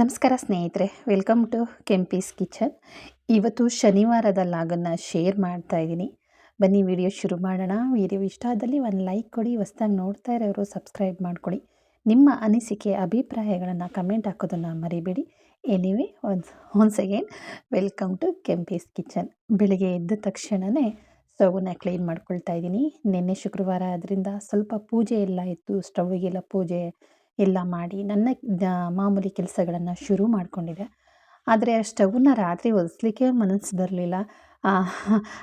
ನಮಸ್ಕಾರ ಸ್ನೇಹಿತರೆ welcome to Kempi's kitchen ಇವತ್ತು ಶನಿವಾರದ ಲಾಗನ್ನು ಶೇರ್ ಮಾಡ್ತಾ ಇದ್ದೀನಿ. ಬನ್ನಿ ವಿಡಿಯೋ ಶುರು ಮಾಡೋಣ. ವಿಡಿಯೋ ಇಷ್ಟ ಆದಲ್ಲಿ ಒಂದು ಲೈಕ್ ಕೊಡಿ, ಹೊಸ್ದಾಗಿ ನೋಡ್ತಾ ಇರೋರು ಸಬ್ಸ್ಕ್ರೈಬ್ ಮಾಡ್ಕೊಳ್ಳಿ. ನಿಮ್ಮ ಅನಿಸಿಕೆ, ಅಭಿಪ್ರಾಯಗಳನ್ನು ಕಮೆಂಟ್ ಹಾಕೋದನ್ನು ಮರಿಬೇಡಿ. Anyway once once again welcome to Kempi's kitchen ಬೆಳಿಗ್ಗೆ ಎದ್ದ ತಕ್ಷಣವೇ ಸ್ಟವನ್ನು ಕ್ಲೀನ್ ಮಾಡ್ಕೊಳ್ತಾ ಇದ್ದೀನಿ. ನಿನ್ನೆ ಶುಕ್ರವಾರ ಅದರಿಂದ ಸ್ವಲ್ಪ ಪೂಜೆ ಎಲ್ಲ ಇತ್ತು. ಸ್ಟವ್ಗೆಲ್ಲ ಪೂಜೆ ಎಲ್ಲ ಮಾಡಿ ನನ್ನ ಮಾಮೂಲಿ ಕೆಲಸಗಳನ್ನು ಶುರು ಮಾಡಿಕೊಂಡಿದ್ದೆ ಆದರೆ ಆ ಸ್ಟವ್ನ ರಾತ್ರಿ ಒರೆಸ್ಲಿಕ್ಕೆ ಮನಸ್ಸು ಬರಲಿಲ್ಲ.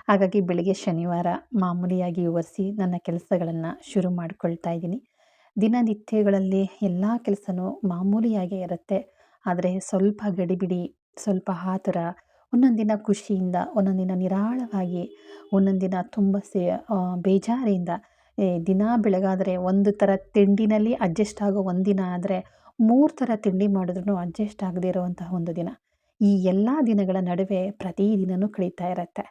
ಹಾಗಾಗಿ ಬೆಳಿಗ್ಗೆ ಶನಿವಾರ ಮಾಮೂಲಿಯಾಗಿ ಒರೆಸಿ ನನ್ನ ಕೆಲಸಗಳನ್ನು ಶುರು ಮಾಡಿಕೊಳ್ತಾ ಇದ್ದೀನಿ. ದಿನನಿತ್ಯಗಳಲ್ಲಿ ಎಲ್ಲ ಕೆಲಸನೂ ಮಾಮೂಲಿಯಾಗೇ ಇರುತ್ತೆ. ಆದರೆ ಸ್ವಲ್ಪ ಗಡಿಬಿಡಿ, ಸ್ವಲ್ಪ ಆತುರ ಒಂದೊಂದು ದಿನ ಖುಷಿಯಿಂದ, ಒಂದೊಂದಿನ ದಿನ ನಿರಾಳವಾಗಿ ಒಂದೊಂದು ದಿನ ತುಂಬ ಸೇ ಬೇಜಾರಿಯಿಂದ ದಿನ ಬೆಳಗಾದರೆ ಒಂದು ಥರ ತಿಂಡಿನಲ್ಲಿ ಅಡ್ಜಸ್ಟ್ ಆಗೋ ಒಂದಿನ ಆದರೆ ಮೂರು ಥರ ತಿಂಡಿ ಮಾಡಿದ್ರೂ ಅಡ್ಜಸ್ಟ್ ಆಗದೇ ಇರುವಂತಹ ಒಂದು ದಿನ. ಈ ಎಲ್ಲ ದಿನಗಳ ನಡುವೆ ಪ್ರತಿದಿನವೂ ಕಳೀತಾ ಇರತ್ತೆ.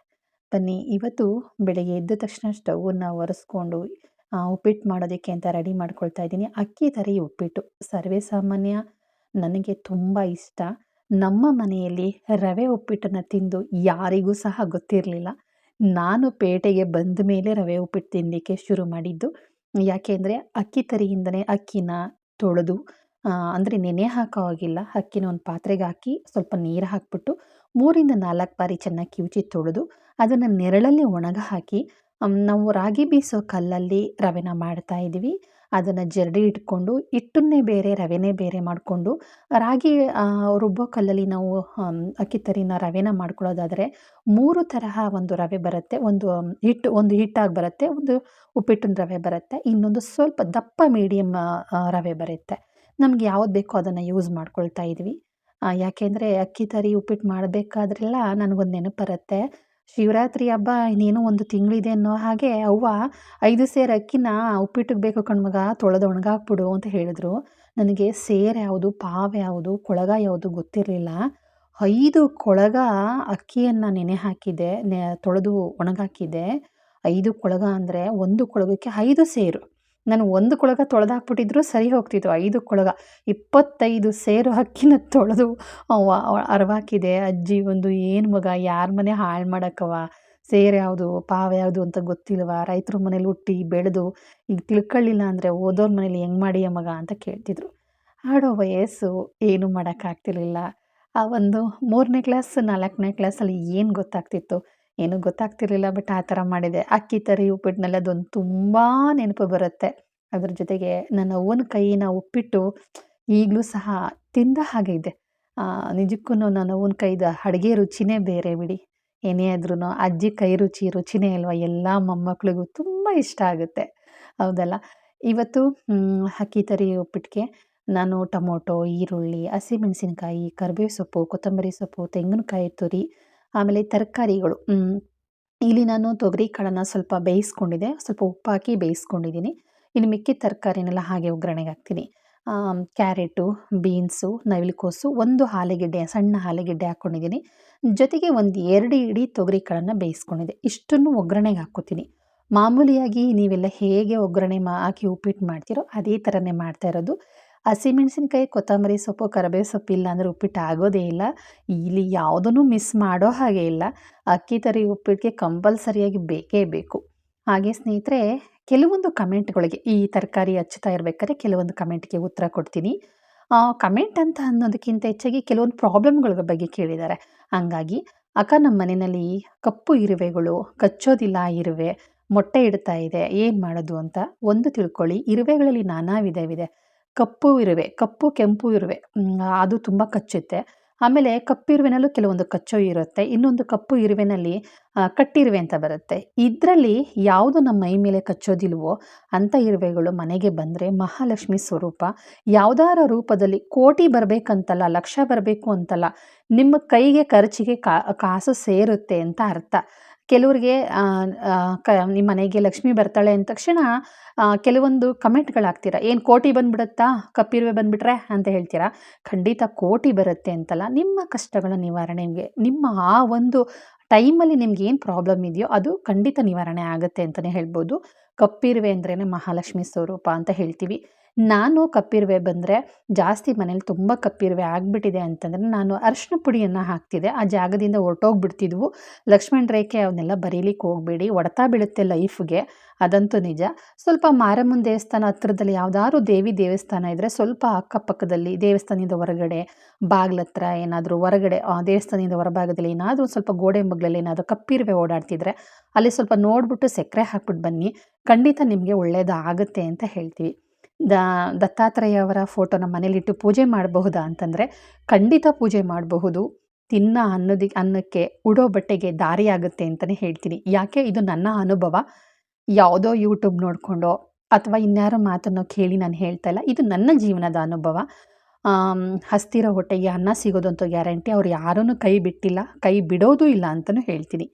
ಬನ್ನಿ, ಇವತ್ತು ಬೆಳಗ್ಗೆ ಎದ್ದ ತಕ್ಷಣ ಸ್ಟವನ್ನು ಒರೆಸ್ಕೊಂಡು ಉಪ್ಪಿಟ್ಟು ಮಾಡೋದಕ್ಕೆ ಅಂತ ರೆಡಿ ಮಾಡ್ಕೊಳ್ತಾ ಇದ್ದೀನಿ. ಅಕ್ಕಿ ತರಿ ಉಪ್ಪಿಟ್ಟು. ಸರ್ವೇ ಸಾಮಾನ್ಯ, ನನಗೆ ತುಂಬ ಇಷ್ಟ. ನಮ್ಮ ಮನೆಯಲ್ಲಿ ರವೆ ಉಪ್ಪಿಟ್ಟನ್ನು ತಿಂದು ಯಾರಿಗೂ ಸಹ ಗೊತ್ತಿರಲಿಲ್ಲ. ನಾನು ಪೇಟೆಗೆ ಬಂದ ಮೇಲೆ ರವೆ ಉಪ್ಪಿಟ್ಟು ತಿನ್ನಲಿಕ್ಕೆ ಶುರು ಮಾಡಿದ್ದು. ಯಾಕೆ ಅಂದರೆ ಅಕ್ಕಿ ತರಿಯಿಂದನೇ ಅಕ್ಕಿನ ತೊಳೆದು ಅಂದರೆ ನೆನೆ ಹಾಕೋ ಹಾಗಿಲ್ಲ. ಅಕ್ಕಿನ ಒಂದು ಪಾತ್ರೆಗೆ ಹಾಕಿ ಸ್ವಲ್ಪ ನೀರು ಹಾಕ್ಬಿಟ್ಟು ಮೂರಿಂದ ನಾಲ್ಕು ಬಾರಿ ಚೆನ್ನಾಗಿ ಕಿವುಚಿ ತೊಳೆದು ಅದನ್ನು ನೆರಳಲ್ಲಿ ಒಣಗ ಹಾಕಿ ನಾವು ರಾಗಿ ಬೀಸೋ ಕಲ್ಲಲ್ಲಿ ರವೆನ ಮಾಡ್ತಾ ಇದ್ದೀವಿ. ಅದನ್ನು ಜರಡಿ ಇಟ್ಕೊಂಡು, ಹಿಟ್ಟನ್ನೇ ಬೇರೆ, ರವೆನೇ ಬೇರೆ ಮಾಡಿಕೊಂಡು, ರಾಗಿ ರುಬ್ಬೋ ಕಲ್ಲಲ್ಲಿ ನಾವು ಅಕ್ಕಿ ತರಿನ ರವೆನ ಮಾಡ್ಕೊಳ್ಳೋದಾದರೆ ಮೂರು ತರಹ ಒಂದು ರವೆ ಬರುತ್ತೆ, ಒಂದು ಹಿಟ್ಟು ಒಂದು ಹಿಟ್ಟಾಗಿ ಬರುತ್ತೆ, ಒಂದು ಉಪ್ಪಿಟ್ಟಿನ ರವೆ ಬರುತ್ತೆ, ಇನ್ನೊಂದು ಸ್ವಲ್ಪ ದಪ್ಪ ಮೀಡಿಯಮ್ ರವೆ ಬರುತ್ತೆ. ನಮ್ಗೆ ಯಾವ್ದು ಬೇಕೋ ಅದನ್ನು ಯೂಸ್ ಮಾಡ್ಕೊಳ್ತಾ ಇದ್ವಿ. ಯಾಕೆಂದರೆ ಅಕ್ಕಿ ತರಿ ಉಪ್ಪಿಟ್ಟು ಮಾಡಬೇಕಾದ್ರೆಲ್ಲ ನನಗೊಂದು ನೆನಪು ಬರುತ್ತೆ. ಶಿವರಾತ್ರಿ ಹಬ್ಬ ಇನ್ನೇನು ಒಂದು ತಿಂಗಳಿದೆ ಅನ್ನೋ ಹಾಗೆ ಅವ್ವ ಐದು ಸೇರು ಅಕ್ಕಿನ ಉಪ್ಪಿಟ್ಟಿಗೆ ಬೇಕು ಕಣ್ಮಗ ತೊಳೆದು ಒಣಗಾಕ್ಬಿಡು ಅಂತ ಹೇಳಿದ್ರು. ನನಗೆ ಸೇರು ಯಾವುದು, ಪಾವ್ ಯಾವುದು ಕೊಳಗ ಯಾವುದು ಗೊತ್ತಿರಲಿಲ್ಲ. ಐದು ಕೊಳಗ ಅಕ್ಕಿಯನ್ನು ನೆನೆ ಹಾಕಿದ್ದೆ ನೆ, ತೊಳೆದು ಒಣಗಾಕಿದ್ದೆ ಐದು ಕೊಳಗ ಅಂದರೆ ಒಂದು ಕೊಳಗಕ್ಕೆ ಐದು ಸೇರು. ನಾನು ಒಂದು ಕೊಳಗ ತೊಳೆದಾಕ್ಬಿಟ್ಟಿದ್ರು ಸರಿ ಹೋಗ್ತಿತ್ತು. ಐದು ಕೊಳಗ, ಇಪ್ಪತ್ತೈದು ಸೇರು ಹಕ್ಕಿನ ತೊಳೆದು ಅರವಾಕಿದೆ, ಅಜ್ಜಿ ಒಂದು, ಏನು ಮಗ, ಯಾರ ಮನೆ ಹಾಳು ಮಾಡೋಕ್ಕವ? ಸೇರು ಯಾವುದು, ಪಾವ ಯಾವುದು ಅಂತ ಗೊತ್ತಿಲ್ವ? ರೈತರ ಮನೇಲಿ ಹುಟ್ಟಿ, ಬೆಳೆದು, ಈಗ ತಿಳ್ಕೊಳ್ಳಿಲ್ಲ ಅಂದರೆ ಓದೋರ ಮನೇಲಿ ಹೆಂಗೆ ಮಾಡಿಯ ಮಗ? ಅಂತ ಕೇಳ್ತಿದ್ರು. ಆಡೋ ವಯಸ್ಸು ಏನೂ ಮಾಡೋಕ್ಕಾಗ್ತಿರ್ಲಿಲ್ಲ. ಆ ಒಂದು ಮೂರನೇ ಕ್ಲಾಸ್, ನಾಲ್ಕನೇ ಕ್ಲಾಸಲ್ಲಿ ಏನು ಗೊತ್ತಾಗ್ತಿತ್ತು? ಏನೂ ಗೊತ್ತಾಗ್ತಿರ್ಲಿಲ್ಲ ಬಟ್ ಆ ಥರ ಮಾಡಿದೆ. ಅಕ್ಕಿ ತರಿ ಉಪ್ಪಿಟ್ಟಿನಲ್ಲಿ ಅದೊಂದು ತುಂಬ ನೆನಪು ಬರುತ್ತೆ. ಅದ್ರ ಜೊತೆಗೆ ನನ್ನ ಅವ್ವನ ಕೈನ ಉಪ್ಪಿಟ್ಟು ಈಗಲೂ ಸಹ ತಿಂದ ಹಾಗೆ ಇದೆ. ನಿಜಕ್ಕೂ ನನ್ನ ಅವ್ವನ ಕೈದ ಅಡುಗೆ ರುಚಿನೇ ಬೇರೆ ಬಿಡಿ. ಏನೇ ಆದ್ರೂ ಅಜ್ಜಿ ಕೈ ರುಚಿ, ರುಚಿನೇ ಅಲ್ವಾ? ಎಲ್ಲ ಮೊಮ್ಮಕ್ಳಿಗೂ ತುಂಬ ಇಷ್ಟ ಆಗುತ್ತೆ. ಹೌದಲ್ಲ? ಇವತ್ತು ಅಕ್ಕಿ ತರಿ ಉಪ್ಪಿಟ್ಟಿಗೆ ನಾನು ಟೊಮೊಟೊ, ಈರುಳ್ಳಿ, ಹಸಿಮೆಣಸಿನ್ಕಾಯಿ, ಕರಿಬೇವು ಸೊಪ್ಪು, ಕೊತ್ತಂಬರಿ ಸೊಪ್ಪು, ತೆಂಗಿನಕಾಯಿ ತುರಿ ಆಮೇಲೆ ತರಕಾರಿಗಳು. ಇಲ್ಲಿ ನಾನು ತೊಗರಿ ಕಾಳನ್ನು ಸ್ವಲ್ಪ ಬೇಯಿಸ್ಕೊಂಡಿದ್ದೆ. ಸ್ವಲ್ಪ ಉಪ್ಪು ಹಾಕಿ ಬೇಯಿಸ್ಕೊಂಡಿದ್ದೀನಿ. ಇನ್ನು ಮಿಕ್ಕಿದ ತರಕಾರಿನೆಲ್ಲ ಹಾಗೆ ಒಗ್ಗರಣೆಗೆ ಹಾಕ್ತೀನಿ. ಕ್ಯಾರೆಟು, ಬೀನ್ಸು, ನವಿಲುಕೋಸು ಒಂದು ಆಲೂಗೆಡ್ಡೆ ಸಣ್ಣ ಆಲೂಗೆಡ್ಡೆ ಹಾಕ್ಕೊಂಡಿದ್ದೀನಿ. ಜೊತೆಗೆ ಒಂದು ಎರಡು ಇಡೀ ತೊಗರಿ ಕಾಳನ್ನು ಬೇಯಿಸ್ಕೊಂಡಿದ್ದೆ. ಇಷ್ಟನ್ನು ಒಗ್ಗರಣೆಗೆ ಹಾಕ್ಕೋತೀನಿ. ಮಾಮೂಲಿಯಾಗಿ ನೀವೆಲ್ಲ ಹೇಗೆ ಒಗ್ಗರಣೆ ಮಾ, ಹಾಕಿ ಉಪ್ಪಿಟ್ಟು ಮಾಡ್ತೀರೋ ಅದೇ ಥರನೇ ಮಾಡ್ತಾ ಇರೋದು. ಹಸಿಮೆಣಸಿನ್ಕಾಯಿ ಕೊತ್ತಂಬರಿ ಸೊಪ್ಪು, ಕರಿಬೇವು ಸೊಪ್ಪು ಇಲ್ಲ ಅಂದರೆ ಉಪ್ಪಿಟ್ಟು ಆಗೋದೇ ಇಲ್ಲ. ಇಲ್ಲಿ ಯಾವುದನ್ನು ಮಿಸ್ ಮಾಡೋ ಹಾಗೆ ಇಲ್ಲ. ಅಕ್ಕಿ ತರಿ ಉಪ್ಪಿಟ್ಟಿಗೆ ಕಂಪಲ್ಸರಿಯಾಗಿ ಬೇಕೇ ಬೇಕು. ಹಾಗೆ ಸ್ನೇಹಿತರೆ, ಕೆಲವೊಂದು ಕಮೆಂಟ್ಗಳಿಗೆ, ಈ ತರಕಾರಿ ಹಚ್ಚುತ್ತಾ ಇರಬೇಕಾದ್ರೆ ಕೆಲವೊಂದು ಕಮೆಂಟ್ಗೆ ಉತ್ತರ ಕೊಡ್ತೀನಿ. ಕಮೆಂಟ್ ಅಂತ ಅನ್ನೋದಕ್ಕಿಂತ ಹೆಚ್ಚಾಗಿ ಕೆಲವೊಂದು ಪ್ರಾಬ್ಲಮ್ಗಳ ಬಗ್ಗೆ ಕೇಳಿದ್ದಾರೆ. ಹಂಗಾಗಿ, ಅಕ್ಕ ನಮ್ಮ ಮನೆಯಲ್ಲಿ ಕಪ್ಪು ಇರುವೆಗಳು, ಕಚ್ಚೋದಿಲ್ಲ ಇರುವೆ, ಮೊಟ್ಟೆ ಇಡ್ತಾ ಇದೆ, ಏನು ಮಾಡೋದು ಅಂತ ಒಂದು ತಿಳ್ಕೊಳ್ಳಿ. ಇರುವೆಗಳಲ್ಲಿ ನಾನಾ ವಿಧವಿದೆ. ಕಪ್ಪು ಇರುವೆ, ಕಪ್ಪು, ಕೆಂಪು ಇರುವೆ. ಅದು ತುಂಬ ಕಚ್ಚುತ್ತೆ. ಆಮೇಲೆ ಕಪ್ಪು ಇರುವೆನಲ್ಲೂ ಕೆಲವೊಂದು ಕಚ್ಚೋ ಇರುತ್ತೆ. ಇನ್ನೊಂದು ಕಪ್ಪು ಇರುವೆನಲ್ಲಿ ಕಟ್ಟಿರುವೆ ಅಂತ ಬರುತ್ತೆ. ಇದರಲ್ಲಿ ಯಾವುದು ನಮ್ಮ ಮೈ ಮೇಲೆ ಕಚ್ಚೋದಿಲ್ವೋ ಅಂಥ ಇರುವೆಗಳು ಮನೆಗೆ ಬಂದರೆ ಮಹಾಲಕ್ಷ್ಮಿ ಸ್ವರೂಪ. ಯಾವುದಾರ ರೂಪದಲ್ಲಿ ಕೋಟಿ ಬರಬೇಕಂತಲ್ಲ, ಲಕ್ಷ ಬರಬೇಕು ಅಂತಲ್ಲ, ನಿಮ್ಮ ಕೈಗೆ ಖರ್ಚಿಗೆ ಕಾಸು ಸೇರುತ್ತೆ ಅಂತ ಅರ್ಥ. ಕೆಲವ್ರಿಗೆ ಕ ನಿಮ್ಮ ಮನೆಗೆ ಲಕ್ಷ್ಮಿ ಬರ್ತಾಳೆ ಅಂದ ತಕ್ಷಣ ಕೆಲವೊಂದು ಕಮೆಂಟ್ಗಳಾಗ್ತೀರ, ಏನು ಕೋಟಿ ಬಂದ್ಬಿಡುತ್ತಾ, ಕಪ್ಪಿರುವೆ ಬಂದುಬಿಟ್ರೆ? ಅಂತ ಹೇಳ್ತೀರಾ. ಖಂಡಿತ ಕೋಟಿ ಬರುತ್ತೆ ಅಂತಲ್ಲ, ನಿಮ್ಮ ಕಷ್ಟಗಳ ನಿವಾರಣೆಗೆ ನಿಮ್ಮ ಆ ಒಂದು ಟೈಮಲ್ಲಿ ನಿಮ್ಗೆ ಏನು ಪ್ರಾಬ್ಲಮ್ ಇದೆಯೋ, ಅದು ಖಂಡಿತ ನಿವಾರಣೆ ಆಗುತ್ತೆ ಅಂತಲೇ ಹೇಳ್ಬೋದು. ಕಪ್ಪಿರುವೆ ಅಂದ್ರೇ ಮಹಾಲಕ್ಷ್ಮಿ ಸ್ವರೂಪ ಅಂತ ಹೇಳ್ತೀವಿ. ನಾನು ಕಪ್ಪಿರುವೆ ಬಂದರೆ ಜಾಸ್ತಿ ಮನೇಲಿ ತುಂಬ ಕಪ್ಪಿರುವೆ ಆಗಿಬಿಟ್ಟಿದೆ ಅಂತಂದರೆ ನಾನು ಅರಿಶಿನ ಪುಡಿಯನ್ನು ಹಾಕ್ತಿದ್ದೆ. ಆ ಜಾಗದಿಂದ ಹೊರಟೋಗ್ಬಿಡ್ತಿದ್ವು. ಲಕ್ಷ್ಮಣ ರೇಖೆ ಅವನ್ನೆಲ್ಲ ಬರೀಲಿಕ್ಕೆ ಹೋಗಬೇಡಿ. ಒಡತಾ ಬೀಳುತ್ತೆ ಲೈಫ್ಗೆ. ಅದಂತೂ ನಿಜ. ಸ್ವಲ್ಪ ಮಾರಮ್ಮನ ದೇವಸ್ಥಾನ ಹತ್ರದಲ್ಲಿ ಯಾವುದಾದ್ರು ದೇವಿ ದೇವಸ್ಥಾನ ಇದ್ದರೆ ಸ್ವಲ್ಪ ಅಕ್ಕಪಕ್ಕದಲ್ಲಿ ದೇವಸ್ಥಾನದಿಂದ ಹೊರಗಡೆ, ಬಾಗ್ಲ ಹತ್ರ ಏನಾದರೂ ಹೊರಗಡೆ, ಆ ದೇವಸ್ಥಾನದಿಂದ ಹೊರಭಾಗದಲ್ಲಿ ಏನಾದರೂ ಸ್ವಲ್ಪ ಗೋಡೆ ಮಗ್ಲಲ್ಲಿ ಏನಾದರೂ ಕಪ್ಪಿರುವೆ ಓಡಾಡ್ತಿದ್ರೆ ಅಲ್ಲಿ ಸ್ವಲ್ಪ ನೋಡಿಬಿಟ್ಟು ಸಕ್ಕರೆ ಹಾಕ್ಬಿಟ್ಟು ಬನ್ನಿ. ಖಂಡಿತ ನಿಮಗೆ ಒಳ್ಳೆಯದಾಗುತ್ತೆ ಅಂತ ಹೇಳ್ತೀವಿ. ದ ದತ್ತಾತ್ರೇಯವರ ಫೋಟೋನ ಮನೇಲಿಟ್ಟು ಪೂಜೆ ಮಾಡಬಹುದಾ ಅಂತಂದರೆ ಖಂಡಿತ ಪೂಜೆ ಮಾಡಬಹುದು. ತಿನ್ನ ಅನ್ನೋದಿ, ಅನ್ನಕ್ಕೆ ಉಡೋ ಬಟ್ಟೆಗೆ ದಾರಿ ಆಗುತ್ತೆ ಅಂತಲೇ ಹೇಳ್ತೀನಿ. ಯಾಕೆ? ಇದು ನನ್ನ ಅನುಭವ. ಯಾವುದೋ ಯೂಟ್ಯೂಬ್ ನೋಡಿಕೊಂಡೋ ಅಥವಾ ಇನ್ಯಾರೋ ಮಾತನ್ನು ಕೇಳಿ ನಾನು ಹೇಳ್ತಾ ಇಲ್ಲ. ಇದು ನನ್ನ ಜೀವನದ ಅನುಭವ. ಹಸ್ತಿರೋ ಹೊಟ್ಟೆಗೆ ಅನ್ನ ಸಿಗೋದಂತೂ ಗ್ಯಾರಂಟಿ ಅವ್ರು ಯಾರೂ ಕೈ ಬಿಟ್ಟಿಲ್ಲ, ಕೈ ಬಿಡೋದು ಇಲ್ಲ ಅಂತಲೂ ಹೇಳ್ತೀನಿ.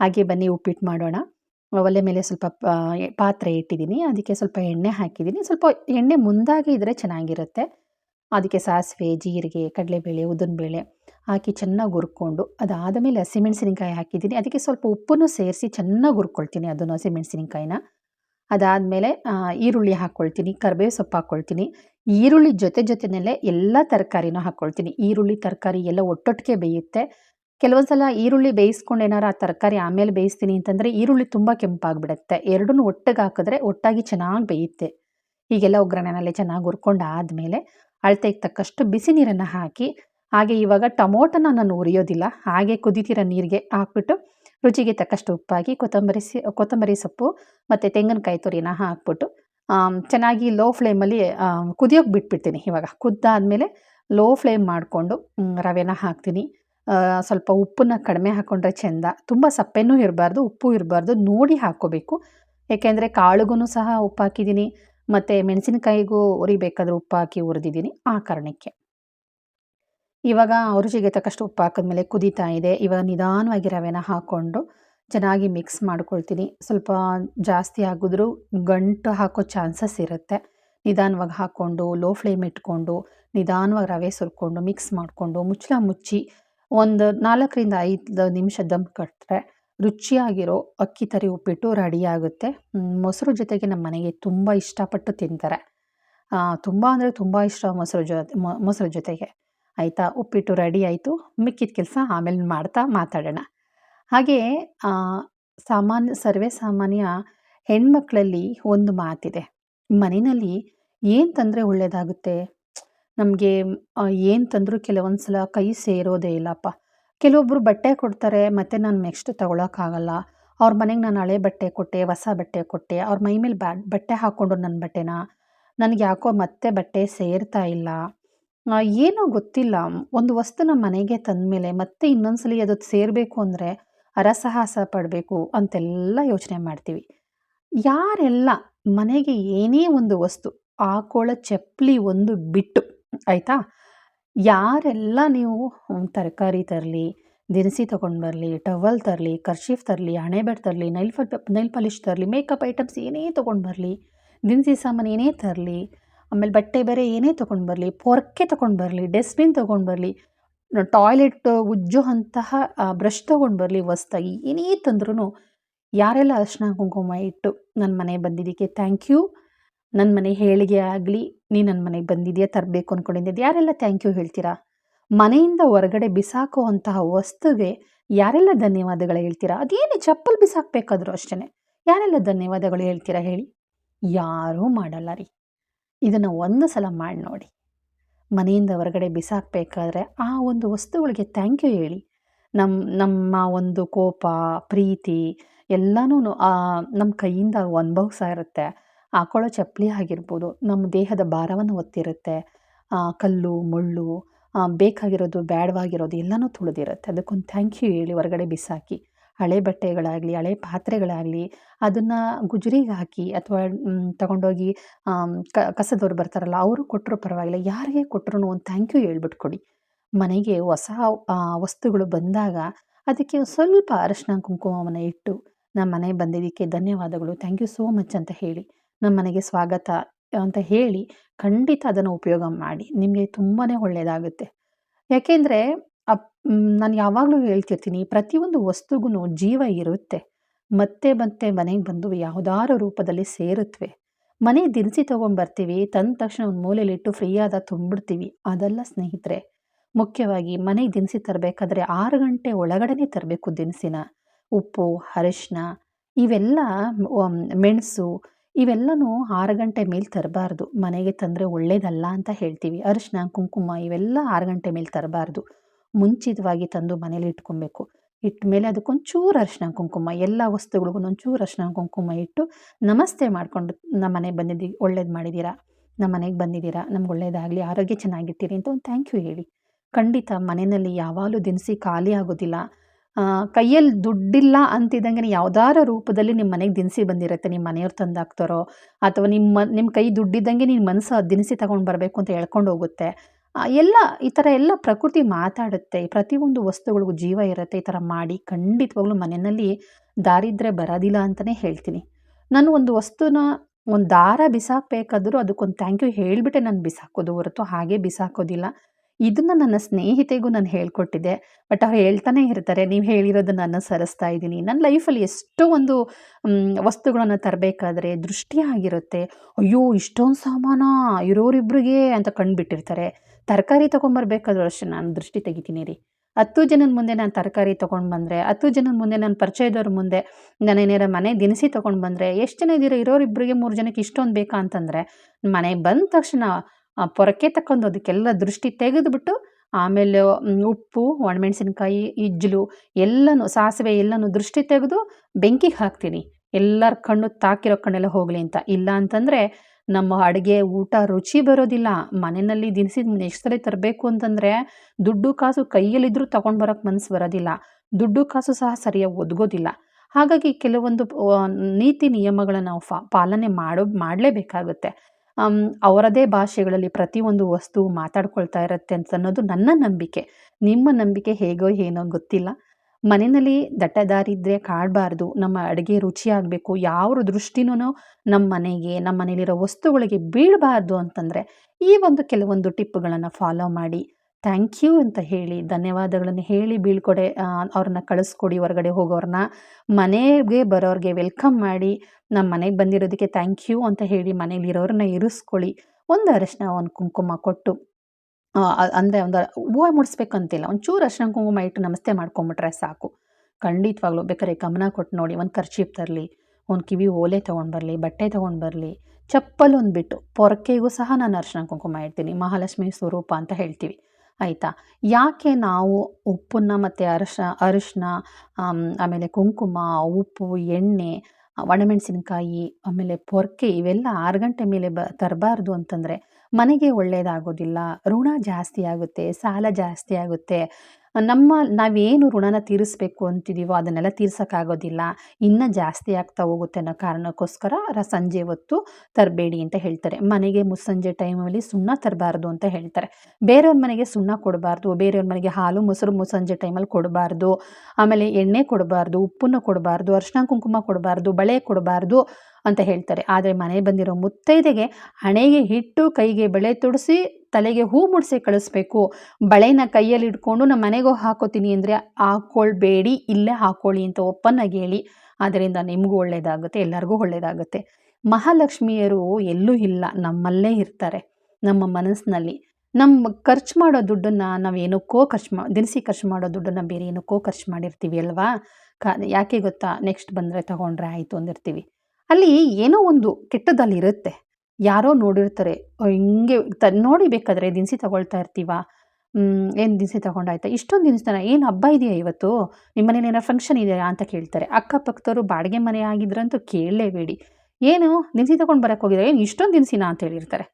ಹಾಗೆ ಬನ್ನಿ, ಉಪ್ಪಿಟ್ಟು ಮಾಡೋಣ. ಒಲೆ ಮೇಲೆ ಸ್ವಲ್ಪ ಪಾತ್ರೆ ಇಟ್ಟಿದ್ದೀನಿ. ಅದಕ್ಕೆ ಸ್ವಲ್ಪ ಎಣ್ಣೆ ಹಾಕಿದ್ದೀನಿ. ಸ್ವಲ್ಪ ಎಣ್ಣೆ ಮುಂದಾಗಿ ಇದ್ದರೆ ಚೆನ್ನಾಗಿರುತ್ತೆ. ಅದಕ್ಕೆ ಸಾಸಿವೆ, ಜೀರಿಗೆ, ಕಡಲೆಬೇಳೆ, ಉದ್ದಿನಬೇಳೆ ಹಾಕಿ ಚೆನ್ನಾಗಿ ಹುರ್ಕೊಂಡು ಅದಾದ ಮೇಲೆ ಹಸಿಮೆಣಸಿನಕಾಯಿ ಹಾಕಿದ್ದೀನಿ. ಅದಕ್ಕೆ ಸ್ವಲ್ಪ ಉಪ್ಪನ್ನು ಸೇರಿಸಿ ಚೆನ್ನಾಗಿ ಹುರ್ಕೊಳ್ತೀನಿ ಅದನ್ನು ಹಸಿಮೆಣಸಿನಕಾಯಿನ. ಅದಾದಮೇಲೆ ಈರುಳ್ಳಿ ಹಾಕ್ಕೊಳ್ತೀನಿ ಕರಿಬೇವು ಸೊಪ್ಪು ಹಾಕ್ಕೊಳ್ತೀನಿ ಈರುಳ್ಳಿ ಜೊತೆ ಜೊತೆಯಲ್ಲೇ ಎಲ್ಲ ತರಕಾರಿನೂ ಹಾಕ್ಕೊಳ್ತೀನಿ ಈರುಳ್ಳಿ, ತರಕಾರಿ ಎಲ್ಲ ಒಟ್ಟೊಟ್ಟಿಗೆ ಬೇಯುತ್ತೆ. ಕೆಲವೊಂದು ಸಲ ಈರುಳ್ಳಿ ಬೇಯಿಸ್ಕೊಂಡು ಏನಾರು ಆ ತರಕಾರಿ ಆಮೇಲೆ ಬೇಯಿಸ್ತೀನಿ ಅಂತಂದರೆ ಈರುಳ್ಳಿ ತುಂಬ ಕೆಂಪಾಗಿಬಿಡುತ್ತೆ. ಎರಡನ್ನೂ ಒಟ್ಟಿಗೆ ಹಾಕಿದ್ರೆ ಒಟ್ಟಾಗಿ ಚೆನ್ನಾಗಿ ಬೇಯುತ್ತೆ. ಹೀಗೆಲ್ಲ ಒಗ್ಗರಣೆನಲ್ಲಿ ಚೆನ್ನಾಗಿ ಹುರ್ಕೊಂಡು ಆದಮೇಲೆ ಅಳತೆಗೆ ತಕ್ಕಷ್ಟು ಬಿಸಿ ನೀರನ್ನು ಹಾಕಿ, ಹಾಗೆ ಇವಾಗ ಟೊಮೊಟೊನ ನಾನು ಉರಿಯೋದಿಲ್ಲ ಹಾಗೆ ಕುದಿತಿರೋ ನೀರಿಗೆ ಹಾಕ್ಬಿಟ್ಟು ರುಚಿಗೆ ತಕ್ಕಷ್ಟು ಉಪ್ಪಾಗಿ ಕೊತ್ತಂಬರಿ ಸಿ, ಕೊತ್ತಂಬರಿ ಸೊಪ್ಪು ಮತ್ತು ತೆಂಗಿನಕಾಯಿ ತುರಿನ ಹಾಕ್ಬಿಟ್ಟು ಚೆನ್ನಾಗಿ ಲೋ ಫ್ಲೇಮಲ್ಲಿ ಕುದಿಯೋಕೆ ಬಿಟ್ಬಿಡ್ತೀನಿ ಇವಾಗ. ಕುದ್ದಾದಮೇಲೆ ಲೋ ಫ್ಲೇಮ್ ಮಾಡಿಕೊಂಡು ರವೆನ ಹಾಕ್ತೀನಿ. ಸ್ವಲ್ಪ ಉಪ್ಪನ್ನು ಕಡಿಮೆ ಹಾಕ್ಕೊಂಡ್ರೆ ಚೆಂದ. ತುಂಬ ಸಪ್ಪೆನೂ ಇರಬಾರ್ದು, ಉಪ್ಪು ಇರಬಾರ್ದು, ನೋಡಿ ಹಾಕ್ಕೋಬೇಕು ಏಕೆಂದರೆ ಕಾಳುಗೂ ಸಹ ಉಪ್ಪು ಹಾಕಿದ್ದೀನಿ ಮತ್ತು ಮೆಣಸಿನಕಾಯಿಗೂ ಉರಿಬೇಕಾದ್ರೆ ಉಪ್ಪು ಹಾಕಿ ಹುರಿದಿದ್ದೀನಿ ಆ ಕಾರಣಕ್ಕೆ. ಇವಾಗ ರುಚಿಗೆ ತಕ್ಕಷ್ಟು ಉಪ್ಪು ಹಾಕಿದ್ಮೇಲೆ ಕುದೀತಾ ಇದೆ. ಇವಾಗ ನಿಧಾನವಾಗಿ ರವೆನ ಹಾಕ್ಕೊಂಡು ಚೆನ್ನಾಗಿ ಮಿಕ್ಸ್ ಮಾಡ್ಕೊಳ್ತೀನಿ. ಸ್ವಲ್ಪ ಜಾಸ್ತಿ ಆಗಿದ್ರೂ ಗಂಟು ಹಾಕೋ ಚಾನ್ಸಸ್ ಇರುತ್ತೆ. ನಿಧಾನವಾಗಿ ಹಾಕ್ಕೊಂಡು ಲೋ ಫ್ಲೇಮ್ ಇಟ್ಕೊಂಡು, ನಿಧಾನವಾಗಿ ರವೆ ಸುರ್ಕೊಂಡು ಮಿಕ್ಸ್ ಮಾಡಿಕೊಂಡು, ಮುಚ್ಚಳ ಮುಚ್ಚಿ ಒಂದು ನಾಲ್ಕರಿಂದ ಐದು ನಿಮಿಷ ದಮ್ ಕಟ್ಟರೆ ರುಚಿಯಾಗಿರೋ ಅಕ್ಕಿ ತರಿ ಉಪ್ಪಿಟ್ಟು ರೆಡಿಯಾಗುತ್ತೆ. ಮೊಸರು ಜೊತೆಗೆ ನಮ್ಮ ಮನೆಗೆ ತುಂಬ ಇಷ್ಟಪಟ್ಟು ತಿಂತಾರೆ. ತುಂಬ ಅಂದರೆ ತುಂಬ ಇಷ್ಟ ಮೊಸರು ಜೊತೆ ಮೊಸರು ಜೊತೆಗೆ. ಆಯಿತಾ? ಉಪ್ಪಿಟ್ಟು ರೆಡಿ ಆಯಿತು. ಮಿಕ್ಕಿದ ಕೆಲಸ ಆಮೇಲೆ ಮಾಡ್ತಾ ಮಾತಾಡೋಣ. ಹಾಗೆ ಸಾಮಾನ್ಯ, ಸರ್ವೇ ಸಾಮಾನ್ಯ ಹೆಣ್ಮಕ್ಳಲ್ಲಿ ಒಂದು ಮಾತಿದೆ. ಮನೆಯಲ್ಲಿ ಏನು ತಂದರೆ ಒಳ್ಳೆಯದಾಗುತ್ತೆ ನಮಗೆ ಏನು ತಂದರೂ ಕೆಲವೊಂದು ಸಲ ಕೈ ಸೇರೋದೇ ಇಲ್ಲಪ್ಪ. ಕೆಲವೊಬ್ಬರು ಬಟ್ಟೆ ಕೊಡ್ತಾರೆ, ಮತ್ತು ನಾನು ನೆಕ್ಸ್ಟ್ ತಗೊಳೋಕ್ಕಾಗಲ್ಲ. ಅವ್ರ ಮನೆಗೆ ನಾನು ಹಳೆ ಬಟ್ಟೆ ಕೊಟ್ಟೆ, ಹೊಸ ಬಟ್ಟೆ ಕೊಟ್ಟೆ, ಅವ್ರ ಮೈ ಮೇಲೆ ಬಟ್ಟೆ ಹಾಕ್ಕೊಂಡು ನನ್ನ ಬಟ್ಟೆನ, ನನಗೆ ಯಾಕೋ ಮತ್ತೆ ಬಟ್ಟೆ ಸೇರ್ತಾ ಇಲ್ಲ. ಏನೋ ಗೊತ್ತಿಲ್ಲ. ಒಂದು ವಸ್ತು ನಮ್ಮ ಮನೆಗೆ ತಂದಮೇಲೆ ಮತ್ತೆ ಇನ್ನೊಂದು ಅದು ಸೇರಬೇಕು ಅಂದರೆ ಅರಸಾಹಸ ಪಡಬೇಕು ಅಂತೆಲ್ಲ ಯೋಚನೆ ಮಾಡ್ತೀವಿ. ಯಾರೆಲ್ಲ ಮನೆಗೆ ಏನೇ ಒಂದು ವಸ್ತು ಹಾಕೊಳ್ಳೋ ಚಪ್ಪಲಿ ಒಂದು ಬಿಟ್ಟು ಆಯಿತಾ? ಯಾರೆಲ್ಲ ನೀವು ತರಕಾರಿ ತರಲಿ, ದಿನಸಿ ತೊಗೊಂಡು ಬರಲಿ, ಟವಲ್ ತರಲಿ, ಕರ್ಶೀಫ್ ತರಲಿ, ಹಣೆಬೆಡ್ ತರಲಿ, ನೈಲ್ ಫಟ್ ನೈಲ್ ಪಾಲಿಶ್ ತರಲಿ, ಮೇಕಪ್ ಐಟಮ್ಸ್ ಏನೇ ತೊಗೊಂಡು ಬರಲಿ, ದಿನಸಿ ಸಾಮಾನು ಏನೇ ತರಲಿ, ಆಮೇಲೆ ಬಟ್ಟೆ ಬೇರೆ ಏನೇ ತೊಗೊಂಡು ಬರಲಿ, ಪೊರ್ಕೆ ತೊಗೊಂಡು ಬರಲಿ, ಡಸ್ಟ್ಬಿನ್ ತೊಗೊಂಡು ಬರಲಿ ಟಾಯ್ಲೆಟ್ ಉಜ್ಜೋ ಅಂತಹ ಬ್ರಷ್ ತೊಗೊಂಡು ಬರಲಿ ಹೊಸ್ದಾಗಿ ಏನೇ ತಂದ್ರೂ ಯಾರೆಲ್ಲ ಅರ್ಶಿನ ಕುಂಕುಮ ಇಟ್ಟು ನನ್ನ ಮನೆ ಬಂದಿದ್ದಕ್ಕೆ ಥ್ಯಾಂಕ್ ಯು. ನನ್ನ ಮನೆ ಹೇಳಿಗೆ ಆಗಲಿ. ನೀ ನನ್ನ ಮನೆಗೆ ಬಂದಿದೆಯಾ? ತರಬೇಕು ಅಂದ್ಕೊಂಡಿದ್ದೆ ಯಾರೆಲ್ಲ ಥ್ಯಾಂಕ್ ಯು ಹೇಳ್ತೀರಾ? ಮನೆಯಿಂದ ಹೊರಗಡೆ ಬಿಸಾಕುವಂತಹ ವಸ್ತುಗೆ ಯಾರೆಲ್ಲ ಧನ್ಯವಾದಗಳು ಹೇಳ್ತೀರಾ? ಅದೇನು ಚಪ್ಪಲ್ ಬಿಸಾಕಬೇಕಾದ್ರೂ ಅಷ್ಟೇ ಯಾರೆಲ್ಲ ಧನ್ಯವಾದಗಳು ಹೇಳ್ತೀರಾ ಹೇಳಿ? ಯಾರೂ ಮಾಡಲ್ಲ ರೀ. ಇದನ್ನು ಒಂದು ಸಲ ಮಾಡಿ ನೋಡಿ. ಮನೆಯಿಂದ ಹೊರಗಡೆ ಬಿಸಾಕಬೇಕಾದ್ರೆ ಆ ಒಂದು ವಸ್ತುಗಳಿಗೆ ಥ್ಯಾಂಕ್ ಯು ಹೇಳಿ. ನಮ್ಮ ನಮ್ಮ ಒಂದು ಕೋಪ, ಪ್ರೀತಿ ಎಲ್ಲನೂ ನಮ್ಮ ಕೈಯಿಂದ ಅನುಭವಿಸ್ತಾ ಇರುತ್ತೆ. ಹಾಕೊಳ್ಳೋ ಚಪ್ಪಲಿ ಆಗಿರ್ಬೋದು, ನಮ್ಮ ದೇಹದ ಭಾರವನ್ನು ಹೊತ್ತಿರುತ್ತೆ ಕಲ್ಲು, ಮುಳ್ಳು ಬೇಕಾಗಿರೋದು, ಬ್ಯಾಡವಾಗಿರೋದು ಎಲ್ಲನೂ ತುಳಿದಿರುತ್ತೆ. ಅದಕ್ಕೊಂದು ಥ್ಯಾಂಕ್ ಯು ಹೇಳಿ ಹೊರಗಡೆ ಬಿಸಾಕಿ. ಹಳೆ ಬಟ್ಟೆಗಳಾಗಲಿ, ಹಳೆ ಪಾತ್ರೆಗಳಾಗಲಿ, ಅದನ್ನು ಗುಜರಿಗೆ ಹಾಕಿ ಅಥವಾ ತಗೊಂಡೋಗಿ ಕ, ಕಸದವ್ರು ಬರ್ತಾರಲ್ಲ, ಅವರು ಕೊಟ್ಟರು ಪರವಾಗಿಲ್ಲ. ಯಾರಿಗೆ ಕೊಟ್ಟರು ಒಂದು ಥ್ಯಾಂಕ್ ಯು ಹೇಳ್ಬಿಟ್ಟು ಕೊಡಿ ಮನೆಗೆ ಹೊಸ ವಸ್ತುಗಳು ಬಂದಾಗ ಅದಕ್ಕೆ ಸ್ವಲ್ಪ ಅರಶಿನ ಕುಂಕುಮವನ್ನು ಇಟ್ಟು ನಮ್ಮ ಮನೆಗೆ ಬಂದಿದ್ದಕ್ಕೆ ಧನ್ಯವಾದಗಳು. ಥ್ಯಾಂಕ್ ಯು ಸೋ ಮಚ್ ಅಂತ ಹೇಳಿ. ನಮ್ಮ ಮನೆಗೆ ಸ್ವಾಗತ ಅಂತ ಹೇಳಿ ಖಂಡಿತ ಅದನ್ನು ಉಪಯೋಗ ಮಾಡಿ. ನಿಮಗೆ ತುಂಬಾ ಒಳ್ಳೆಯದಾಗುತ್ತೆ ಯಾಕೆಂದರೆ, ಅಪ್ ನಾನು ಯಾವಾಗಲೂ ಹೇಳ್ತಿರ್ತೀನಿ, ಪ್ರತಿಯೊಂದು ವಸ್ತುಗೂ ಜೀವ ಇರುತ್ತೆ. ಮತ್ತೆ ಮತ್ತೆ ಮನೆಗೆ ಬಂದು ಯಾವುದಾರು ರೂಪದಲ್ಲಿ ಸೇರುತ್ತವೆ ಮನೆ ದಿನಸಿ ತೊಗೊಂಡ್ಬರ್ತೀವಿ ತಂದ ತಕ್ಷಣ ಒಂದು ಮೂಲೆಯಲ್ಲಿಟ್ಟು ಫ್ರೀಯಾದ ತುಂಬಿಡ್ತೀವಿ ಅದೆಲ್ಲ ಸ್ನೇಹಿತರೆ, ಮುಖ್ಯವಾಗಿ ಮನೆಗೆ ದಿನಸಿ ತರಬೇಕಾದ್ರೆ ಆರು ಗಂಟೆ ಒಳಗಡೆನೇ ತರಬೇಕು ದಿನಸಿನ. ಉಪ್ಪು ಅರಿಶಿನ ಇವೆಲ್ಲ ಮೆಣಸು ಇವೆಲ್ಲನೂ ಆರು ಗಂಟೆ ಮೇಲೆ ತರಬಾರ್ದು. ಮನೆಗೆ ತಂದರೆ ಒಳ್ಳೇದಲ್ಲ ಅಂತ ಹೇಳ್ತೀವಿ. ಅರಿಶಿನ, ಕುಂಕುಮ ಇವೆಲ್ಲ ಆರು ಗಂಟೆ ಮೇಲೆ ತರಬಾರ್ದು. ಮುಂಚಿತವಾಗಿ ತಂದು ಮನೇಲಿ ಇಟ್ಕೊಬೇಕು. ಇಟ್ಟ ಮೇಲೆ ಅದಕ್ಕೊಂಚೂರು ಅರಿಶಿನ, ಕುಂಕುಮ, ಎಲ್ಲ ವಸ್ತುಗಳಿಗೂ ಒಂಚೂರು ಅರಿಶಿನ, ಕುಂಕುಮ ಇಟ್ಟು ನಮಸ್ತೆ ಮಾಡಿಕೊಂಡು ನಮ್ಮ ಮನೆಗೆ ಬಂದಿದ್ದಿ, ಒಳ್ಳೇದು ಮಾಡಿದ್ದೀರಾ? ನಮ್ಮ ಮನೆಗೆ ಬಂದಿದ್ದೀರಾ? ನಮ್ಗೆ ಒಳ್ಳೇದಾಗಲಿ, ಆರೋಗ್ಯ ಚೆನ್ನಾಗಿರ್ತೀರಿ ಅಂತ ಒಂದು ಥ್ಯಾಂಕ್ ಯು ಹೇಳಿ. ಖಂಡಿತ ಮನೆಯಲ್ಲಿ ಯಾವಾಗಲೂ ದಿನಸಿ ಖಾಲಿ ಆಗೋದಿಲ್ಲ. ಕೈಯಲ್ಲಿ ದುಡ್ಡಿಲ್ಲ ಅಂತಿದ್ದಂಗೆ ಯಾವ್ದಾರ ರೂಪದಲ್ಲಿ ನಿಮ್ಮ ಮನೆಗೆ ದಿನಸಿ ಬಂದಿರುತ್ತೆ ನಿಮ್ಮ ಮನೆಯವ್ರು ತಂದಾಕ್ತಾರೋ ಅಥವಾ ನಿಮ್ಮ ನಿಮ್ಮ ಕೈ ದುಡ್ಡಿದ್ದಂಗೆ ನಿನ್ನ ಮನಸ್ಸು ದಿನಸಿ ತಗೊಂಡು ಬರಬೇಕು ಅಂತ ಹೇಳ್ಕೊಂಡು ಹೋಗುತ್ತೆ. ಎಲ್ಲ, ಈ ಥರ ಎಲ್ಲ ಪ್ರಕೃತಿ ಮಾತಾಡುತ್ತೆ. ಪ್ರತಿಯೊಂದು ವಸ್ತುಗಳಿಗೂ ಜೀವ ಇರುತ್ತೆ. ಈ ಥರ ಮಾಡಿ ಖಂಡಿತವಾಗ್ಲೂ ಮನೆಯಲ್ಲಿ ದಾರಿದ್ರೆ ಬರೋದಿಲ್ಲ ಅಂತಲೇ ಹೇಳ್ತೀನಿ. ನಾನು ಒಂದು ವಸ್ತುನ, ಒಂದು ದಾರ ಬಿಸಾಕಬೇಕಾದ್ರೂ ಅದಕ್ಕೊಂದು ಥ್ಯಾಂಕ್ ಯು ಹೇಳಿಬಿಟ್ಟೆ ನಾನು ಬಿಸಾಕೋದು ಹೊರತು ಹಾಗೆ ಬಿಸಾಕೋದಿಲ್ಲ. ಇದನ್ನು ನನ್ನ ಸ್ನೇಹಿತೆಗೂ ನಾನು ಹೇಳ್ಕೊಟ್ಟಿದ್ದೆ. ಬಟ್ ಅವ್ರು ಹೇಳ್ತಾನೆ ಇರ್ತಾರೆ, ನೀವು ಹೇಳಿರೋದನ್ನು ಅನುಸರಿಸ್ತಾ ಇದ್ದೀನಿ. ನನ್ನ ಲೈಫಲ್ಲಿ ಎಷ್ಟೋ ಒಂದು ವಸ್ತುಗಳನ್ನು ತರಬೇಕಾದ್ರೆ ದೃಷ್ಟಿ ಆಗಿರುತ್ತೆ. ಅಯ್ಯೋ, ಇಷ್ಟೊಂದು ಸಾಮಾನ? ಇರೋರಿಬ್ರಿಗೆ ಅಂತ ಕಂಡುಬಿಟ್ಟಿರ್ತಾರೆ. ತರಕಾರಿ ತೊಗೊಂಬರ್ಬೇಕಾದ್ರೂ ಅಷ್ಟೇ, ನಾನು ದೃಷ್ಟಿ ತೆಗಿತೀನಿ ರೀ. ಹತ್ತು ಜನದ ಮುಂದೆ ನಾನು ತರಕಾರಿ ತೊಗೊಂಡು ಬಂದರೆ, ಹತ್ತು ಜನದ ಮುಂದೆ ನಾನು ಪರಿಚಯದವ್ರ ಮುಂದೆ ನಾನು ಏನಾರ ಮನೆ ದಿನಸಿ ತೊಗೊಂಡು ಬಂದರೆ, ಎಷ್ಟು ಜನ ಇದ್ದೀರೋ ಇರೋರಿಬ್ಬರಿಗೆ ಮೂರು ಜನಕ್ಕೆ ಇಷ್ಟೊಂದು ಬೇಕಾ ಅಂತಂದರೆ ಮನೆಗೆ ಬಂದ ತಕ್ಷಣ ಪೊರಕೆ ತಕ್ಕೊಂಡು ಅದಕ್ಕೆಲ್ಲ ದೃಷ್ಟಿ ತೆಗೆದುಬಿಟ್ಟು ಆಮೇಲೆ ಉಪ್ಪು, ಒಣಮೆಣ್ಸಿನ್ಕಾಯಿ, ಇಜ್ಜಲು ಎಲ್ಲನೂ, ಸಾಸಿವೆ ಎಲ್ಲನೂ ದೃಷ್ಟಿ ತೆಗೆದು ಬೆಂಕಿಗೆ ಹಾಕ್ತೀನಿ. ಎಲ್ಲರ ಕಣ್ಣು ತಾಕಿರೋ ಕಣ್ಣೆಲ್ಲ ಹೋಗಲಿ ಅಂತ. ಇಲ್ಲ ಅಂತಂದರೆ ನಮ್ಮ ಅಡುಗೆ, ಊಟ ರುಚಿ ಬರೋದಿಲ್ಲ. ಮನೆಯಲ್ಲಿ ದಿನಸಿ ನೆಕ್ಸ್ಟ್ ಸಲ ತರಬೇಕು ಅಂತಂದರೆ ದುಡ್ಡು ಕಾಸು ಕೈಯಲ್ಲಿದ್ದರೂ ತೊಗೊಂಡು ಬರೋಕ್ಕೆ ಮನಸ್ಸು ಬರೋದಿಲ್ಲ. ದುಡ್ಡು ಕಾಸು ಸಹ ಸರಿಯಾಗಿ ಒದಗೋದಿಲ್ಲ. ಹಾಗಾಗಿ ಕೆಲವೊಂದು ನೀತಿ ನಿಯಮಗಳನ್ನು ನಾವು ಪಾಲನೆ ಮಾಡೋ, ಮಾಡಲೇಬೇಕಾಗುತ್ತೆ. ಅವರದೇ ಭಾಷೆಗಳಲ್ಲಿ ಪ್ರತಿಯೊಂದು ವಸ್ತು ಮಾತಾಡ್ಕೊಳ್ತಾ ಇರುತ್ತೆ ಅಂತ ಅನ್ನೋದು ನನ್ನ ನಂಬಿಕೆ. ನಿಮ್ಮ ನಂಬಿಕೆ ಹೇಗೋ ಏನೋ ಗೊತ್ತಿಲ್ಲ. ಮನೆಯಲ್ಲಿ ದಟ್ಟದಾರಿದ್ರೆ ಕಾಡಬಾರ್ದು. ನಮ್ಮ ಅಡುಗೆ ರುಚಿಯಾಗಬೇಕು ಯಾವ ದೃಷ್ಟಿನೂ ನಮ್ಮ ಮನೆಗೆ, ನಮ್ಮ ಮನೇಲಿರೋ ವಸ್ತುಗಳಿಗೆ ಬೀಳಬಾರ್ದು ಅಂತಂದರೆ ಈ ಒಂದು ಕೆಲವೊಂದು ಟಿಪ್ಪುಗಳನ್ನು ಫಾಲೋ ಮಾಡಿ. ಥ್ಯಾಂಕ್ ಯು ಅಂತ ಹೇಳಿ ಧನ್ಯವಾದಗಳನ್ನು ಹೇಳಿ ಬೀಳ್ಕೊಡೆ ಅವ್ರನ್ನ ಕಳಿಸ್ಕೊಡಿ ಹೊರಗಡೆ ಹೋಗೋರನ್ನ ಮನೆಗೆ ಬರೋರಿಗೆ ವೆಲ್ಕಮ್ ಮಾಡಿ ನಮ್ಮ ಮನೆಗೆ ಬಂದಿರೋದಕ್ಕೆ ಥ್ಯಾಂಕ್ ಯು ಅಂತ ಹೇಳಿ ಮನೇಲಿರೋರನ್ನ ಇರಿಸ್ಕೊಳ್ಳಿ. ಒಂದು ಅರಶಿನ ಒಂದು ಕುಂಕುಮ ಕೊಟ್ಟು. ಅಂದರೆ ಒಂದು ಹೂವು ಮುಡಿಸ್ಬೇಕಂತಿಲ್ಲ ಒಂಚೂರು ಅರಶಿನ ಕುಂಕುಮ ಇಟ್ಟು ನಮಸ್ತೆ ಮಾಡ್ಕೊಂಬಿಟ್ರೆ ಸಾಕು. ಖಂಡಿತವಾಗ್ಲೂ ಬೇಕಾದ್ರೆ ಗಮನ ಕೊಟ್ಟು ನೋಡಿ, ಒಂದು ಖರ್ಚೀಪ್ ತರಲಿ, ಒಂದು ಕಿವಿ ಓಲೆ ತೊಗೊಂಡು ಬರಲಿ, ಬಟ್ಟೆ ತೊಗೊಂಡು ಬರಲಿ, ಚಪ್ಪಲ್ ಒಂದು ಬಿಟ್ಟು, ಪೊರಕೆಗೂ ಸಹ ನಾನು ಅರಿಶಿನ ಕುಂಕುಮ ಇಡ್ತೀನಿ, ಮಹಾಲಕ್ಷ್ಮಿ ಸ್ವರೂಪ ಅಂತ ಹೇಳ್ತೀವಿ. ಆಯಿತಾ? ಯಾಕೆ ನಾವು ಉಪ್ಪನ್ನು ಮತ್ತು ಅರಶ ಅರಿಶಿನ ಆಮೇಲೆ ಕುಂಕುಮ, ಉಪ್ಪು, ಎಣ್ಣೆ, ಒಣಮೆಣಸಿನಕಾಯಿ, ಆಮೇಲೆ ಪೊರ್ಕೆ ಇವೆಲ್ಲ ಆರು ಗಂಟೆ ಮೇಲೆ ಬ, ತರಬಾರ್ದು ಅಂತಂದರೆ ಮನೆಗೆ ಒಳ್ಳೆಯದಾಗೋದಿಲ್ಲ ಋಣ ಜಾಸ್ತಿ ಆಗುತ್ತೆ, ಸಾಲ ಜಾಸ್ತಿ ಆಗುತ್ತೆ. ನಮ್ಮ, ನಾವೇನು ಋಣನ ತೀರಿಸ್ಬೇಕು ಅಂತಿದ್ದೀವೋ ಅದನ್ನೆಲ್ಲ ತೀರ್ಸೋಕ್ಕಾಗೋದಿಲ್ಲ. ಇನ್ನೂ ಜಾಸ್ತಿ ಆಗ್ತಾ ಹೋಗುತ್ತೆ ಅನ್ನೋ ಕಾರಣಕ್ಕೋಸ್ಕರ ಸಂಜೆ ಹೊತ್ತು ತರಬೇಡಿ ಅಂತ ಹೇಳ್ತಾರೆ. ಮನೆಗೆ ಮುಸ್ಸಂಜೆ ಟೈಮಲ್ಲಿ ಸುಣ್ಣ ತರಬಾರ್ದು ಅಂತ ಹೇಳ್ತಾರೆ. ಬೇರೆಯವ್ರ ಮನೆಗೆ ಸುಣ್ಣ ಕೊಡಬಾರ್ದು, ಬೇರೆಯವ್ರ ಮನೆಗೆ ಹಾಲು, ಮೊಸರು ಮುಸ್ಸಂಜೆ ಟೈಮಲ್ಲಿ ಕೊಡಬಾರ್ದು, ಆಮೇಲೆ ಎಣ್ಣೆ ಕೊಡಬಾರ್ದು, ಉಪ್ಪನ್ನು ಕೊಡಬಾರ್ದು ಅರ್ಶಿನ ಕುಂಕುಮ ಕೊಡಬಾರ್ದು, ಬಳೆ ಕೊಡಬಾರ್ದು ಅಂತ ಹೇಳ್ತಾರೆ. ಆದರೆ ಮನೆ ಬಂದಿರೋ ಮುತ್ತೈದೆಗೆ ಹಣೆಗೆ ಹಿಟ್ಟು, ಕೈಗೆ ಬಳೆ ತೊಡಿಸಿ ತಲೆಗೆ ಹೂ ಮುಡಿಸಿ ಕಳಿಸ್ಬೇಕು. ಬಳೆನ ಕೈಯಲ್ಲಿ ಇಟ್ಕೊಂಡು ನಮ್ಮ ಮನೆಗೂ ಹಾಕೋತೀನಿ ಅಂದರೆ ಹಾಕೊಳ್ಬೇಡಿ, ಇಲ್ಲೇ ಹಾಕೊಳ್ಳಿ ಅಂತ ಒಪ್ಪನ್ನಾಗಿ ಹೇಳಿ. ಅದರಿಂದ ನಿಮಗೂ ಒಳ್ಳೆಯದಾಗುತ್ತೆ ಎಲ್ಲರಿಗೂ ಒಳ್ಳೆಯದಾಗುತ್ತೆ ಮಹಾಲಕ್ಷ್ಮಿಯರು ಎಲ್ಲೂ ಇಲ್ಲ, ನಮ್ಮಲ್ಲೇ ಇರ್ತಾರೆ, ನಮ್ಮ ಮನಸ್ಸಿನಲ್ಲಿ. ನಮ್ಮ ಖರ್ಚು ಮಾಡೋ ದುಡ್ಡನ್ನು ನಾವು ಏನಕ್ಕೋ ಖರ್ಚು ಮಾ, ದಿನಸಿ ಖರ್ಚು ಮಾಡೋ ದುಡ್ಡನ್ನು ಬೇರೆ ಏನಕ್ಕೋ ಖರ್ಚು ಮಾಡಿರ್ತೀವಿ ಅಲ್ವಾ? ಕ, ಯಾಕೆ ಗೊತ್ತಾ? ನೆಕ್ಸ್ಟ್ ಬಂದರೆ ತಗೊಂಡ್ರೆ ಆಯಿತು ಅಂದಿರ್ತೀವಿ. ಅಲ್ಲಿ ಏನೋ ಒಂದು ಕೆಟ್ಟದಲ್ಲಿ ಇರುತ್ತೆ ಯಾರೋ ನೋಡಿರ್ತಾರೆ ಹಿಂಗೆ ತ, ನೋಡಿ ಬೇಕಾದರೆ ದಿನಸಿ ತಗೊಳ್ತಾ ಇರ್ತೀವ? ಏನು ದಿನಸಿ ತಗೊಂಡಾಯ್ತಾ? ಇಷ್ಟೊಂದು ದಿನಸ್ತಾನ ಏನು ಹಬ್ಬ ಇದೆಯಾ ಇವತ್ತು? ನಿಮ್ಮ ಮನೇಲಿ ಏನಾರು ಫಂಕ್ಷನ್ ಇದೆಯಾ ಅಂತ ಕೇಳ್ತಾರೆ. ಅಕ್ಕಪಕ್ಕದವರು ಬಾಡಿಗೆ ಮನೆ ಆಗಿದ್ರಂತೂ ಕೇಳಲೇಬೇಡಿ. ಏನು, ದಿನಸಿ ತೊಗೊಂಡು ಬರೋಕ್ಕೆ ಹೋಗಿದ್ರೆ? ಏನು ಇಷ್ಟೊಂದು ದಿನಸಿನ ಅಂತ ಹೇಳಿರ್ತಾರೆ.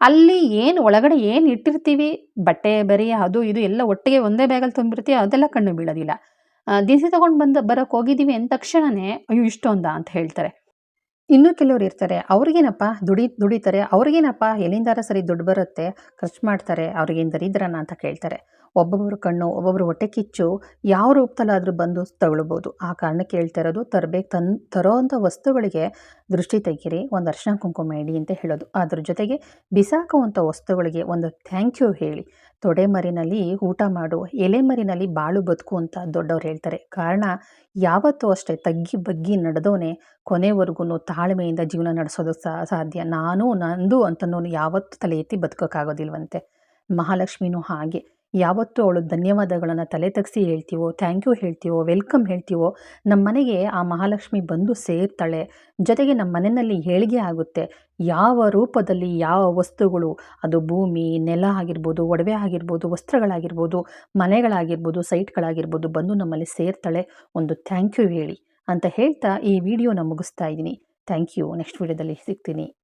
ಅಲ್ಲಿ ಏನು ಒಳಗಡೆ ಏನು ಇಟ್ಟಿರ್ತೀವಿ? ಬಟ್ಟೆ, ಬರೀ, ಅದು, ಇದು ಎಲ್ಲ ಒಟ್ಟಿಗೆ ಒಂದೇ ಬ್ಯಾಗಲ್ಲಿ ತುಂಬಿರ್ತೀವಿ ಅದೆಲ್ಲ ಕಣ್ಣು ಬೀಳೋದಿಲ್ಲ. ದಿನಸಿ ತೊಗೊಂಡು ಬಂದು ಬರೋಕ್ಕೆ ಹೋಗಿದ್ದೀವಿ ಅಂದ ತಕ್ಷಣವೇ ಅಯ್ಯೋ, ಇಷ್ಟೊಂದ ಅಂತ ಹೇಳ್ತಾರೆ. ಇನ್ನೂ ಕೆಲವರು ಇರ್ತಾರೆ. ಅವ್ರಿಗೇನಪ್ಪ? ದುಡಿ, ದುಡಿತಾರೆ. ಅವ್ರಿಗೇನಪ್ಪ? ಎಲ್ಲಿಂದಾರ ಸರಿ ದುಡ್ಡು ಬರುತ್ತೆ, ಖರ್ಚು ಮಾಡ್ತಾರೆ ಅವ್ರಿಗೇನು ದರಿದ್ರನ ಅಂತ ಕೇಳ್ತಾರೆ. ಒಬ್ಬೊಬ್ಬರು ಕಣ್ಣು ಒಬ್ಬೊಬ್ಬರು ಹೊಟ್ಟೆ ಕಿಚ್ಚು, ಯಾವ ರೂಪದಲ್ಲಾದರೂ ಬಂದು ತಗೊಳ್ಬೋದು. ಆ ಕಾರಣಕ್ಕೆ ಹೇಳ್ತಾ ಇರೋದು, ತರಬೇಕು, ತನ್ ತರೋವಂಥ ವಸ್ತುಗಳಿಗೆ ದೃಷ್ಟಿ ತೆಗಿರಿ, ಒಂದು ಅರ್ಶಿನ ಕುಂಕುಮ ಇಡಿ ಅಂತ ಹೇಳೋದು. ಅದ್ರ ಜೊತೆಗೆ ಬಿಸಾಕುವಂಥ ವಸ್ತುಗಳಿಗೆ ಒಂದು ಥ್ಯಾಂಕ್ ಯು ಹೇಳಿ. ತೊಡೆಮರಿನಲ್ಲಿ ಊಟ ಮಾಡು, ಎಲೆಮರಿನಲ್ಲಿ ಬಾಳು ಬದುಕು ಅಂತ ದೊಡ್ಡವ್ರು ಹೇಳ್ತಾರೆ. ಕಾರಣ, ಯಾವತ್ತೂ ಅಷ್ಟೇ ತಗ್ಗಿ ಬಗ್ಗಿ ನಡೆದೋನೆ ಕೊನೆವರೆಗೂ ತಾಳ್ಮೆಯಿಂದ ಜೀವನ ನಡೆಸೋದು ಸಾಧ್ಯ. ನಾನು ನಂದು ಅಂತನೋನು ಯಾವತ್ತೂ ತಲೆ ಎತ್ತಿ ಬದುಕೋಕ್ಕಾಗೋದಿಲ್ವಂತೆ. ಮಹಾಲಕ್ಷ್ಮಿನೂ ಹಾಗೆ. ಯಾವತ್ತೂ ಅವಳು ಧನ್ಯವಾದಗಳನ್ನು ತಲೆ ತಗ್ಸಿ ಹೇಳ್ತೀವೋ ಥ್ಯಾಂಕ್ ಯು ಹೇಳ್ತೀವೋ ವೆಲ್ಕಮ್ ಹೇಳ್ತೀವೋ ನಮ್ಮ ಮನೆಗೆ ಆ ಮಹಾಲಕ್ಷ್ಮಿ ಬಂದು ಸೇರ್ತಾಳೆ. ಜೊತೆಗೆ ನಮ್ಮ ಮನೆಯಲ್ಲಿ ಏಳಿಗೆ ಆಗುತ್ತೆ. ಯಾವ ರೂಪದಲ್ಲಿ ಯಾವ ವಸ್ತುಗಳು, ಅದು ಭೂಮಿ, ನೆಲ ಆಗಿರ್ಬೋದು, ಒಡವೆ ಆಗಿರ್ಬೋದು, ವಸ್ತ್ರಗಳಾಗಿರ್ಬೋದು, ಮನೆಗಳಾಗಿರ್ಬೋದು, ಸೈಟ್ಗಳಾಗಿರ್ಬೋದು ಬಂದು ನಮ್ಮಲ್ಲಿ ಸೇರ್ತಾಳೆ. ಒಂದು ಥ್ಯಾಂಕ್ ಯು ಹೇಳಿ. ಅಂತ ಹೇಳ್ತಾ ಈ ವಿಡಿಯೋನ ಮುಗಿಸ್ತಾ ಇದ್ದೀನಿ. ಥ್ಯಾಂಕ್ ಯು ನೆಕ್ಸ್ಟ್ ವಿಡಿಯೋದಲ್ಲಿ ಸಿಗ್ತೀನಿ.